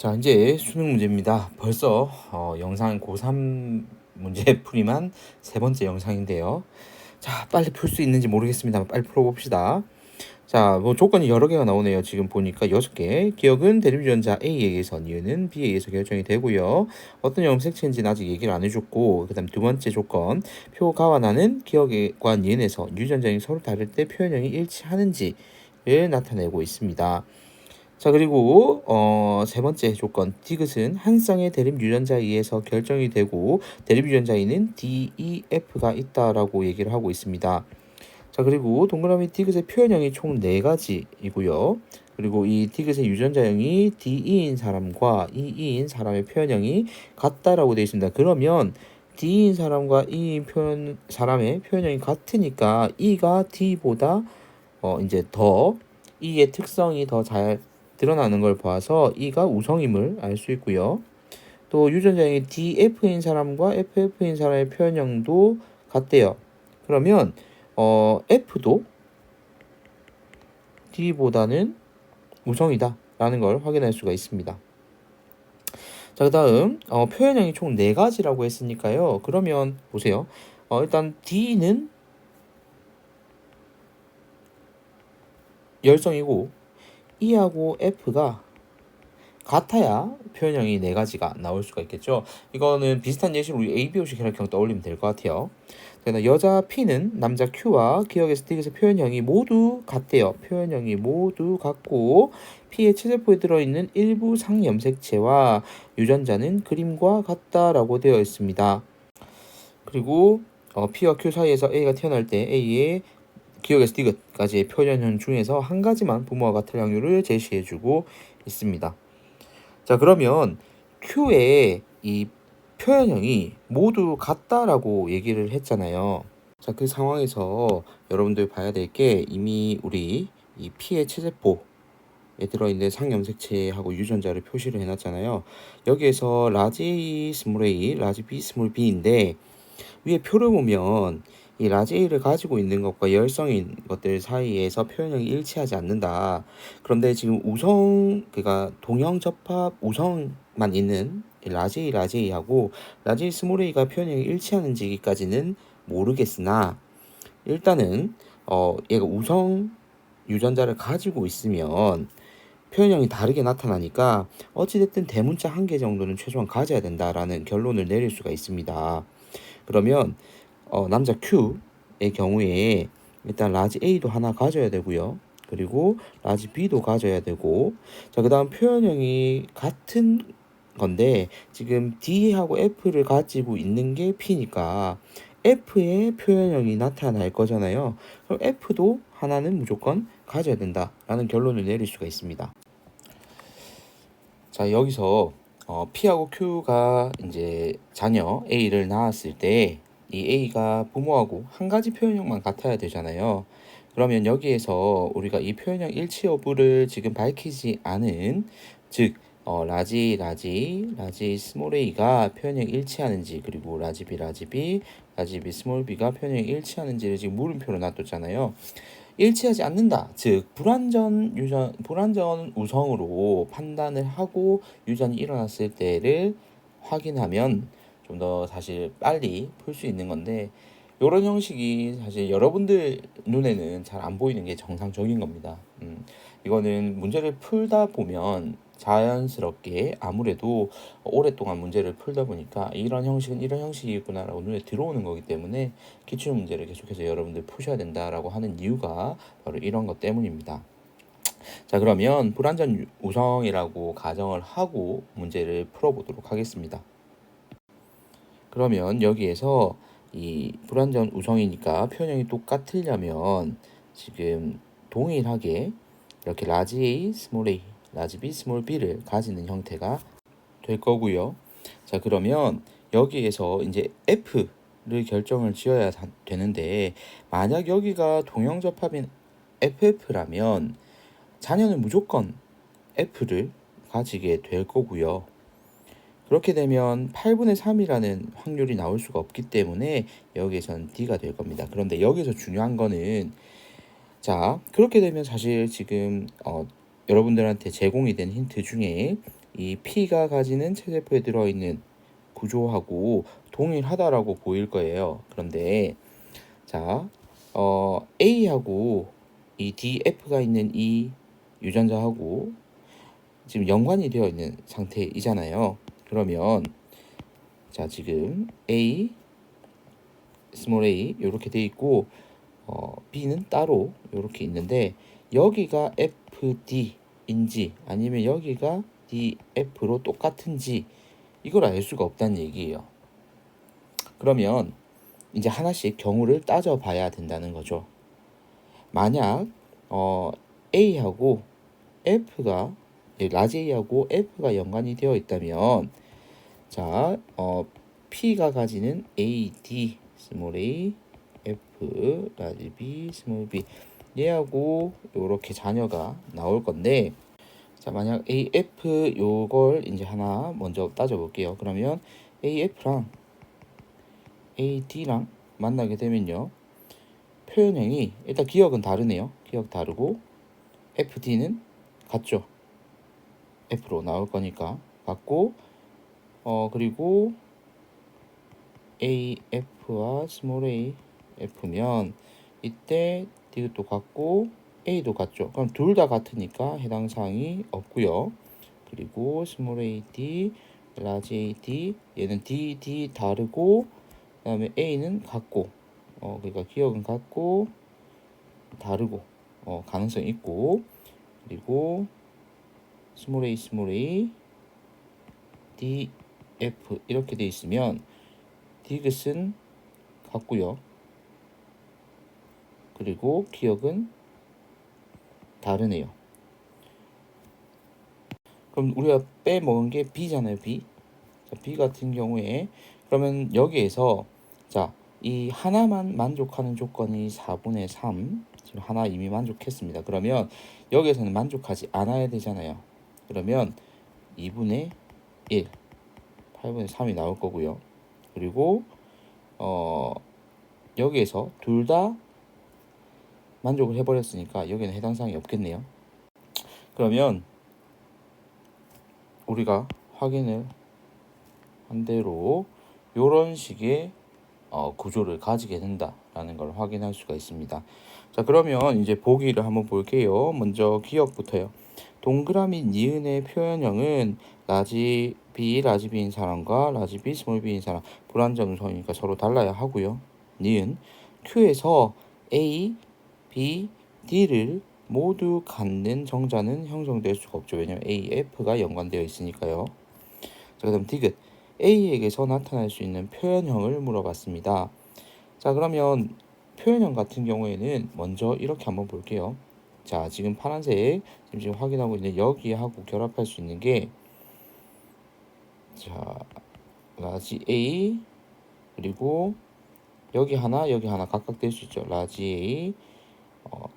자, 이제 수능 문제입니다. 벌써 어, 영상 고3 문제 풀이만 세 번째 영상인데요. 자, 빨리 풀 수 있는지 모르겠습니다. 빨리 풀어봅시다. 자, 뭐 조건이 여러 개가 나오네요. 지금 보니까 여섯 개. 기억은 대립유전자 A에 의해서, 니은은 B에 의해서 결정이 되고요. 어떤 염색체인지는 아직 얘기를 안 해줬고, 그 다음 두 번째 조건, 표가와 나는 기억과 니은에서 유전자형이 서로 다를 때 표현형이 일치하는지를 나타내고 있습니다. 자 그리고 어, 세 번째 조건 디귿은 한 쌍의 대립 유전자에 의해서 결정이 되고 대립 유전자에는 DEF가 있다라고 얘기를 하고 있습니다. 자 그리고 동그라미 디귿의 표현형이 총 네 가지이고요. 그리고 이 디귿의 유전자형이 DE인 사람과 EE인 사람의 표현형이 같다라고 되어 있습니다. 그러면 D인 사람과 E인 표현 사람의 표현형이 같으니까 E가 D보다 어 이제 더 E의 특성이 더 잘 드러나는 걸 봐서 E가 우성임을 알 수 있고요. 또 유전자형이 DF인 사람과 FF인 사람의 표현형도 같대요. 그러면 어, F도 D보다는 우성이다 라는 걸 확인할 수가 있습니다. 자, 그 다음 어, 표현형이 총 4가지라고 했으니까요. 그러면 보세요. 어, 일단 D는 열성이고 E하고 F가 같아야 표현형이 네 가지가 나올 수가 있겠죠. 이거는 비슷한 예시로 우리 A, B, O 식 혈액형 떠올리면 될 것 같아요. 여자 P는 남자 Q와 기억에서 디귿의 표현형이 모두 같대요. 표현형이 모두 같고 P의 체세포에 들어있는 일부 상염색체와 유전자는 그림과 같다라고 되어 있습니다. 그리고 어, P와 Q 사이에서 A가 태어날 때 A의 기억에서 디귿까지의 표현형 중에서 한 가지만 부모와 같을 확률을 제시해주고 있습니다. 자 그러면 Q의 이 표현형이 모두 같다라고 얘기를 했잖아요. 자 그 상황에서 여러분들 봐야 될 게 이미 우리 이 P의 체세포에 들어있는 상염색체하고 유전자를 표시를 해놨잖아요. 여기에서 라지 스몰 A, 라지 B, 스몰 B인데 위에 표를 보면 이 라지 A를 가지고 있는 것과 열성인 것들 사이에서 표현형이 일치하지 않는다. 그런데 지금 우성, 그니까 동형 접합 우성만 있는 라지 A, 스몰 A가 표현형이 일치하는지까지는 모르겠으나 일단은 어 얘가 우성 유전자를 가지고 있으면 표현형이 다르게 나타나니까 어찌됐든 대문자 한 개 정도는 최소한 가져야 된다라는 결론을 내릴 수가 있습니다. 그러면 어, 남자 Q의 경우에 일단 라지 A도 하나 가져야 되고요. 그리고 라지 B도 가져야 되고 자 그다음 표현형이 같은 건데 지금 D하고 F를 가지고 있는 게 P니까 F의 표현형이 나타날 거잖아요. 그럼 F도 하나는 무조건 가져야 된다라는 결론을 내릴 수가 있습니다. 자 여기서 어, P하고 Q가 이제 자녀 A를 낳았을 때 이 A가 부모하고 한 가지 표현형만 같아야 되잖아요. 그러면 여기에서 우리가 이 표현형 일치 여부를 지금 밝히지 않은 즉 어, 라지 라지 라지 스몰 a가 표현형 일치하는지 그리고 라지 b 라지 b 라지 b 스몰 b가 표현형 일치하는지를 지금 물음표로 놔뒀잖아요. 일치하지 않는다. 즉 불완전 유전 불완전 우성으로 판단을 하고 유전이 일어났을 때를 확인하면 좀 더 사실 빨리 풀 수 있는 건데 이런 형식이 사실 여러분들 눈에는 잘 안 보이는 게 정상적인 겁니다. 음, 이거는 문제를 풀다 보면 자연스럽게 아무래도 오랫동안 문제를 풀다 보니까 이런 형식은 이런 형식이구나라고 눈에 들어오는 거기 때문에 기출 문제를 계속해서 여러분들 푸셔야 된다라고 하는 이유가 바로 이런 것 때문입니다. 자 그러면 불완전 우성이라고 가정을 하고 문제를 풀어보도록 하겠습니다. 그러면 여기에서 이 불완전 우성이니까 표현형이 똑같으려면 지금 동일하게 이렇게 라지 A, 스몰 a 라지 b, 스몰 b를 가지는 형태가 될 거고요. 자 그러면 여기에서 이제 f를 결정을 지어야 되는데 만약 여기가 동형접합인 ff라면 자녀는 무조건 f를 가지게 될 거고요. 그렇게 되면 8분의 3이라는 확률이 나올 수가 없기 때문에 여기에선 D가 될 겁니다. 그런데 여기서 중요한 거는 자 그렇게 되면 사실 지금 어, 여러분들한테 제공이 된 힌트 중에 이 P가 가지는 체제표에 들어있는 구조하고 동일하다라고 보일 거예요. 그런데 자, 어, A하고 이 DF가 있는 이 유전자하고 지금 연관이 되어 있는 상태이잖아요. 그러면 자 지금 A, 스몰 a 이렇게 돼 있고 어, B는 따로 이렇게 있는데 여기가 FD인지 아니면 여기가 DF로 똑같은지 이걸 알 수가 없다는 얘기예요. 그러면 이제 하나씩 경우를 따져봐야 된다는 거죠. 만약 어, A하고 F가 예, 라지 A하고 F가 연관이 되어 있다면 자 어, P가 가지는 A, D, 스몰 a, F, 라지 B, 스몰 b 얘하고 이렇게 자녀가 나올 건데 자 만약 AF 요걸 이제 하나 먼저 따져볼게요. 그러면 AF랑 AD랑 만나게 되면요. 표현형이 일단 기억은 다르네요. 기억 다르고 FD는 같죠. F로 나올 거니까 같고 어 그리고 AF와 스몰 a F면 이때 D도 같고 A도 같죠. 그럼 둘 다 같으니까 해당 사항이 없고요. 그리고 스몰 AD, 라지 AD 얘는 D, D 다르고 그다음에 A는 같고 어 그러니까 기억은 같고 다르고 어 가능성 있고 그리고 스몰 a 스몰 a d f 이렇게 돼 있으면 디귿은 같고요. 그리고 기억은 다르네요. 그럼 우리가 빼먹은 게 B잖아요, B. 자, B 같은 경우에 그러면 여기에서 자, 이 하나만 만족하는 조건이 4분의 3 지금 하나 이미 만족했습니다. 그러면 여기에서는 만족하지 않아야 되잖아요. 그러면 2분의 1 8분의 3이 나올 거고요. 그리고 어 여기에서 둘 다 만족을 해버렸으니까 여기는 해당 사항이 없겠네요. 그러면 우리가 확인을 한 대로 이런 식의 어, 구조를 가지게 된다라는 걸 확인할 수가 있습니다. 자 그러면 이제 보기를 한번 볼게요. 먼저 기억부터요. 동그라미 니은의 표현형은 라지 B, 라지 B인 사람과 라지 B, 스몰 B인 사람 불안정성이니까 서로 달라야 하고요. 니은 Q에서 A, B, D를 모두 갖는 정자는 형성될 수가 없죠. 왜냐면 A, F가 연관되어 있으니까요. 자, 그다음 디귿 A에게서 나타날 수 있는 표현형을 물어봤습니다. 자, 그러면 표현형 같은 경우에는 먼저 이렇게 한번 볼게요. 자, 지금 파란색 지금 확인하고 있는 여기하고 결합할 수 있는 게 자, 라지 A 그리고 여기 하나 여기 하나 각각 될 수 있죠. 라지 A 어,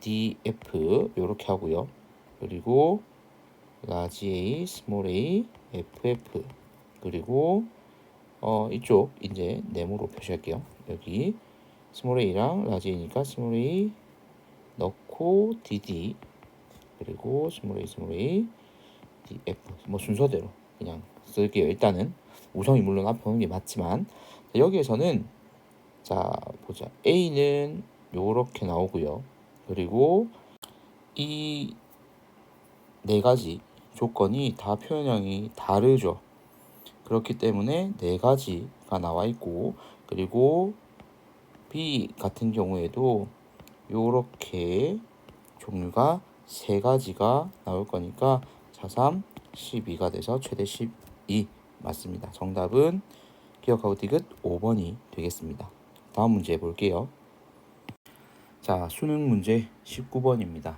DF 이렇게 하고요. 그리고 라지 A, 스몰 a, FF 그리고 어, 이쪽 이제 네모로 표시할게요. 여기 스몰 a랑 라지 a니까 스몰 a 넣고 dd 그리고 스몰 a 스몰 a df 뭐 순서대로 그냥 쓸게요. 일단은 우성이 물론 앞에 오는 게 맞지만 여기에서는 자 보자 a는 요렇게 나오고요. 그리고 이 네 가지 조건이 다 표현형이 다르죠. 그렇기 때문에 네 가지가 나와 있고 그리고 B 같은 경우에도 요렇게 종류가 세 가지가 나올 거니까 4, 3, 12가 돼서 최대 12 맞습니다. 정답은 기억하고 디귿 5번이 되겠습니다. 다음 문제 볼게요. 자, 수능 문제 19번입니다.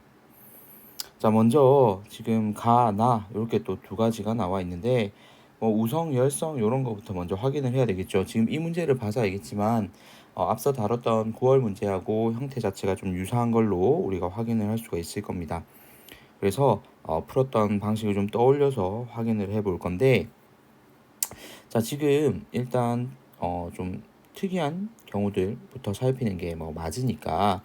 자, 먼저 지금 가, 나 이렇게 또 두 가지가 나와 있는데 뭐 우성, 열성 이런 거부터 먼저 확인을 해야 되겠죠. 지금 이 문제를 봐서 알겠지만 어, 앞서 다뤘던 9월 문제하고 형태 자체가 좀 유사한 걸로 우리가 확인을 할 수가 있을 겁니다. 그래서 어, 풀었던 방식을 좀 떠올려서 확인을 해 볼 건데 자 지금 일단 어, 좀 특이한 경우들부터 살피는 게 뭐 맞으니까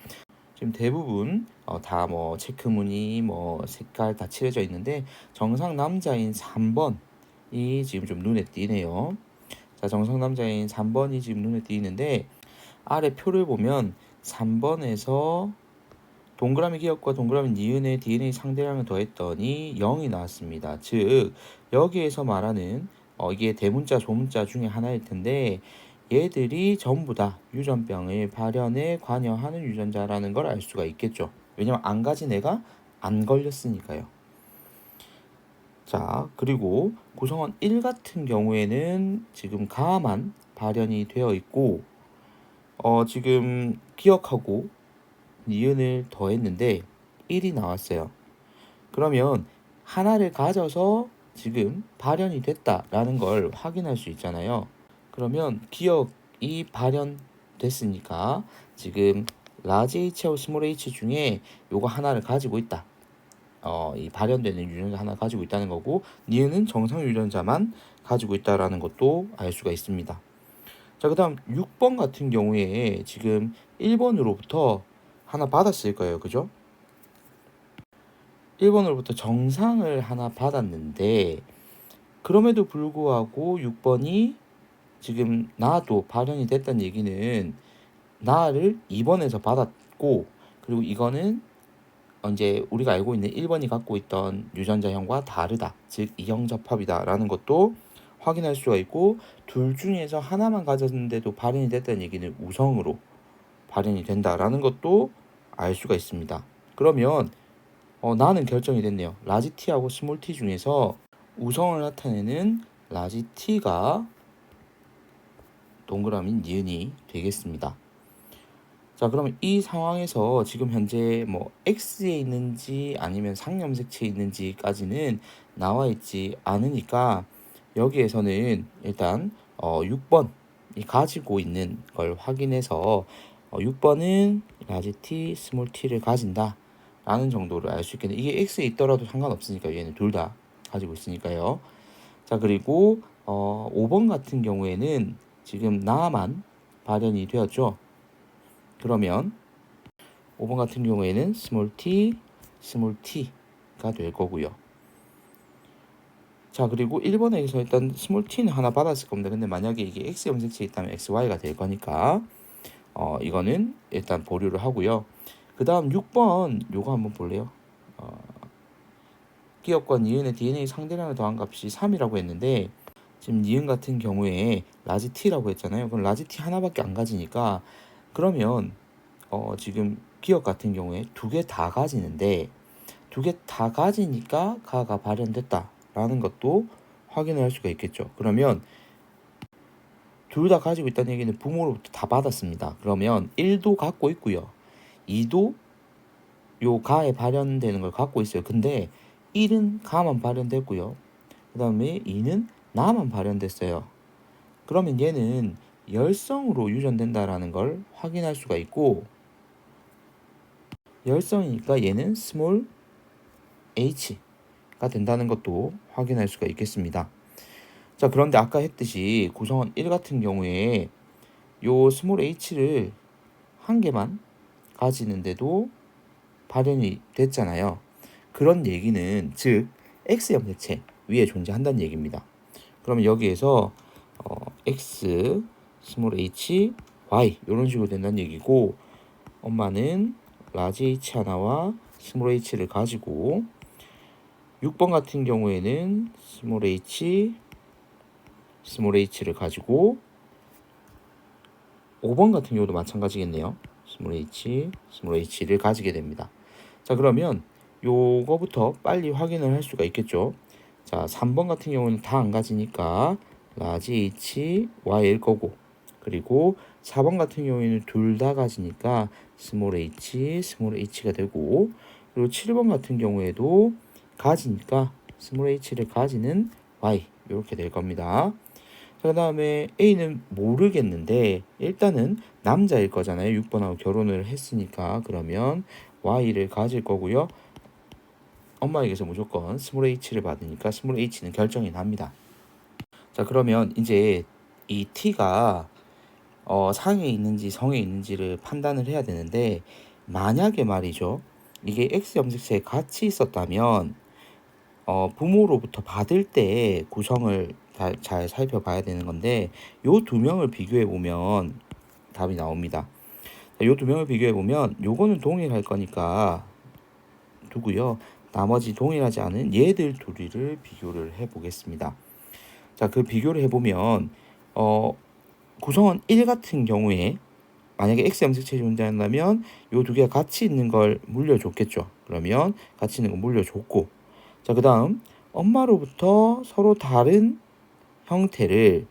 지금 대부분 어, 다 뭐 체크 무늬 뭐 색깔 다 칠해져 있는데 정상 남자인 3번이 지금 좀 눈에 띄네요. 자, 정상 남자인 3번이 지금 눈에 띄는데 아래 표를 보면 3번에서 동그라미 기억과 동그라미 니은의 DNA 상대량을 더했더니 0이 나왔습니다. 즉 여기에서 말하는 어, 이게 대문자 조문자 중에 하나일 텐데 얘들이 전부 다 유전병을 발현에 관여하는 유전자라는 걸 알 수가 있겠죠. 왜냐면 안 가진 애가 안 걸렸으니까요. 자, 그리고 구성원 1 같은 경우에는 지금 가만 발현이 되어 있고 어, 지금 기억하고 니은을 더했는데 1이 나왔어요. 그러면 하나를 가져서 지금 발현이 됐다라는 걸 확인할 수 있잖아요. 그러면 기억이 발현됐으니까 지금 라지 H하고 스몰 h 중에 요거 하나를 가지고 있다. 어, 이 발현되는 유전자 하나 가지고 있다는 거고 니은은 정상 유전자만 가지고 있다라는 것도 알 수가 있습니다. 자, 그 다음 6번 같은 경우에 지금 1번으로부터 하나 받았을 거예요. 그죠? 1번으로부터 정상을 하나 받았는데 그럼에도 불구하고 6번이 지금 나도 발현이 됐다는 얘기는 나를 2번에서 받았고 그리고 이거는 이제 우리가 알고 있는 1번이 갖고 있던 유전자형과 다르다. 즉 이형접합이다라는 것도 확인할 수가 있고 둘 중에서 하나만 가졌는데도 발현이 됐다는 얘기는 우성으로 발현이 된다라는 것도 알 수가 있습니다. 그러면 어, 나는 결정이 됐네요. 라지 T하고 스몰 T 중에서 우성을 나타내는 라지 T가 동그라미 니은이 되겠습니다. 자, 그러면 이 상황에서 지금 현재 뭐 X에 있는지 아니면 상염색체에 있는지까지는 나와 있지 않으니까 여기에서는 일단 어 6번이 가지고 있는 걸 확인해서 어 6번은 라지 t, 스몰 t를 가진다 라는 정도를 알 수 있겠네 이게 x에 있더라도 상관없으니까 얘는 둘 다 가지고 있으니까요. 자 그리고 어 5번 같은 경우에는 지금 나만 발현이 되었죠? 그러면 5번 같은 경우에는 스몰 t, 스몰 t가 될 거고요 자 그리고 1번에서 일단 스몰 t는 하나 받았을 겁니다. 근데 만약에 이게 x 염색체에 있다면 xy가 될 거니까 어 이거는 일단 보류를 하고요. 그 다음 6번 요거 한번 볼래요? 어, 기업과 니은의 DNA 상대량을 더한 값이 3이라고 했는데 지금 니은 같은 경우에 라지 t라고 했잖아요. 그럼 라지 t 하나밖에 안 가지니까 그러면 어 지금 기업 같은 경우에 두 개 다 가지는데 두 개 다 가지니까 가가 발현됐다. 라는 것도 확인을 할 수가 있겠죠. 그러면 둘 다 가지고 있다는 얘기는 부모로부터 다 받았습니다. 그러면 1도 갖고 있고요. 2도 요 가에 발현되는 걸 갖고 있어요. 근데 1은 가만 발현됐고요. 그 다음에 2는 나만 발현됐어요. 그러면 얘는 열성으로 유전된다라는 걸 확인할 수가 있고 열성이니까 얘는 스몰 h 가 된다는 것도 확인할 수가 있겠습니다. 자, 그런데 아까 했듯이 구성원 1 같은 경우에 요 스몰 h를 한 개만 가지는데도 발현이 됐잖아요. 그런 얘기는 즉 x 염색체 위에 존재한다는 얘기입니다. 그러면 여기에서 어, x 스몰 h y 이런 식으로 된다는 얘기고 엄마는 라지 h 하나와 스몰 h를 가지고 6번 같은 경우에는 스몰 h, 스몰 h를 가지고 5번 같은 경우도 마찬가지겠네요. 스몰 h, 스몰 h를 가지게 됩니다. 자 그러면 요거부터 빨리 확인을 할 수가 있겠죠. 자 3번 같은 경우는 다 안 가지니까 라지 h, y일 거고 그리고 4번 같은 경우에는 둘 다 가지니까 스몰 h, 스몰 h가 되고 그리고 7번 같은 경우에도 가지니까 스몰 h를 가지는 y 이렇게 될 겁니다. 그 다음에 A는 모르겠는데 일단은 남자일 거잖아요. 6번하고 결혼을 했으니까 그러면 Y를 가질 거고요. 엄마에게서 무조건 스몰 h를 받으니까 스몰 h는 결정이 납니다. 자 그러면 이제 이 t가 어, 상에 있는지 성에 있는지를 판단을 해야 되는데 만약에 말이죠. 이게 X 염색체에 같이 있었다면 어, 부모로부터 받을 때 구성을 다, 잘 살펴봐야 되는 건데 요 두 명을 비교해 보면 답이 나옵니다. 요 두 명을 비교해 보면 요거는 동일할 거니까 두고요. 나머지 동일하지 않은 얘들 둘이를 비교를 해 보겠습니다. 자, 그 비교를 해 보면 어, 구성원 1 같은 경우에 만약에 X 염색체 존재한다면 요 두 개가 같이 있는 걸 물려줬겠죠. 그러면 같이 있는 걸 물려줬고 자, 그 다음 엄마로부터 서로 다른 형태를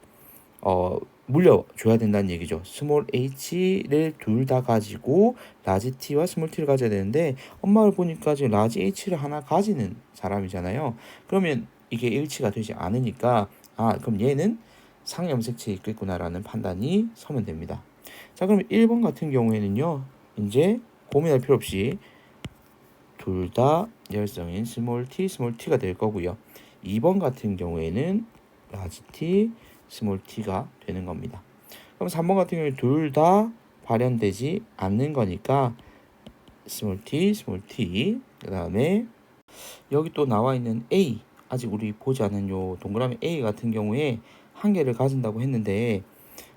어, 물려줘야 된다는 얘기죠. 스몰 h를 둘 다 가지고 라지 t와 스몰 t를 가져야 되는데 엄마를 보니까 지금 라지 h를 하나 가지는 사람이잖아요. 그러면 이게 일치가 되지 않으니까 아 그럼 얘는 상염색체에 있겠구나라는 판단이 서면 됩니다. 자 그럼 1번 같은 경우에는요. 이제 고민할 필요 없이 둘 다 열성인 스몰 t, 스몰 t가 될 거고요. 2번 같은 경우에는 라지 t, 스몰 t가 되는 겁니다. 그럼 3번 같은 경우에 둘 다 발현되지 않는 거니까 스몰 t, 스몰 t 그 다음에 여기 또 나와 있는 a 아직 우리 보지 않은 요 동그라미 a 같은 경우에 한 개를 가진다고 했는데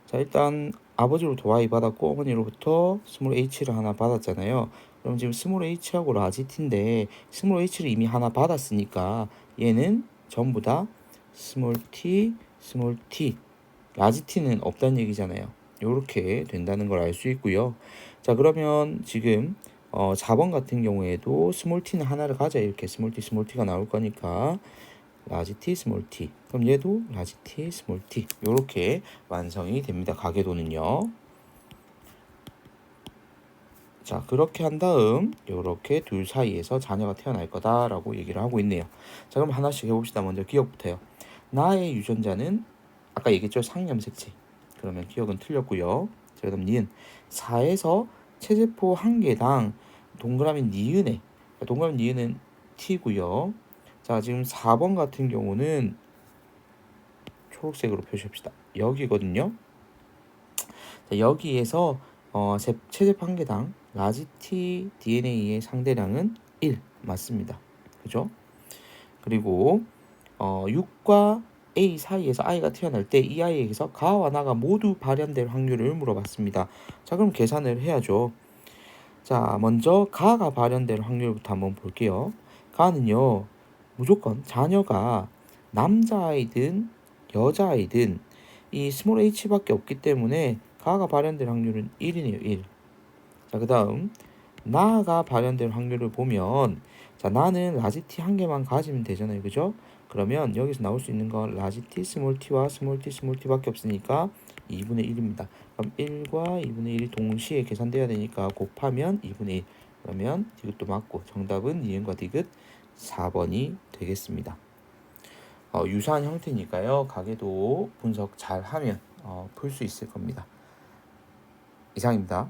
자 일단 아버지로부터 y 받았고 어머니로부터 스몰 h를 하나 받았잖아요. 그럼 지금 스몰 h하고 라지 t인데 스몰 h를 이미 하나 받았으니까 얘는 전부 다 스몰 t, 스몰 t, 라지 t는 없다는 얘기잖아요. 이렇게 된다는 걸 알 수 있고요. 자 그러면 지금 어, 4번 같은 경우에도 스몰 t는 하나를 가져 이렇게 스몰 t, 스몰 t가 나올 거니까 라지 t, 스몰 t. 그럼 얘도 라지 t, 스몰 t. 이렇게 완성이 됩니다. 가계도는요. 자 그렇게 한 다음 이렇게 둘 사이에서 자녀가 태어날 거다라고 얘기를 하고 있네요. 자 그럼 하나씩 해봅시다. 먼저 기억부터요. 나의 유전자는 아까 얘기했죠 상염색체. 그러면 기억은 틀렸고요. 자 그다음 니은 4에서 체제포 한 개당 동그라미 니은에 동그라미 니은은 t고요. 자 지금 4번 같은 경우는 초록색으로 표시합시다. 여기거든요. 자, 여기에서 어, 체제포 한 개당 라지 T DNA의 상대량은 1 맞습니다. 그죠? 그리고 어, 6과 A 사이에서 아이가 태어날 때 이 아이에게서 가와 나가 모두 발현될 확률을 물어봤습니다. 자, 그럼 계산을 해야죠. 자, 먼저 가가 발현될 확률부터 한번 볼게요. 가는요, 무조건 자녀가 남자아이든 여자아이든 이 스몰 h밖에 없기 때문에 가가 발현될 확률은 1이네요, 1. 자, 그 다음 나가 발현될 확률을 보면 자, 나는 라지 t 한 개만 가지면 되잖아요. 그죠? 그러면 여기서 나올 수 있는 건 라지 t 스몰 t와 스몰 t 스몰 t밖에 없으니까 2분의 1입니다. 그럼 1과 2분의 1이 동시에 계산돼야 되니까 곱하면 2분의 1. 그러면 디귿도 맞고 정답은 니은과 디귿 4번이 되겠습니다. 어, 유사한 형태니까요. 가게도 분석 잘 하면 어, 풀 수 있을 겁니다. 이상입니다.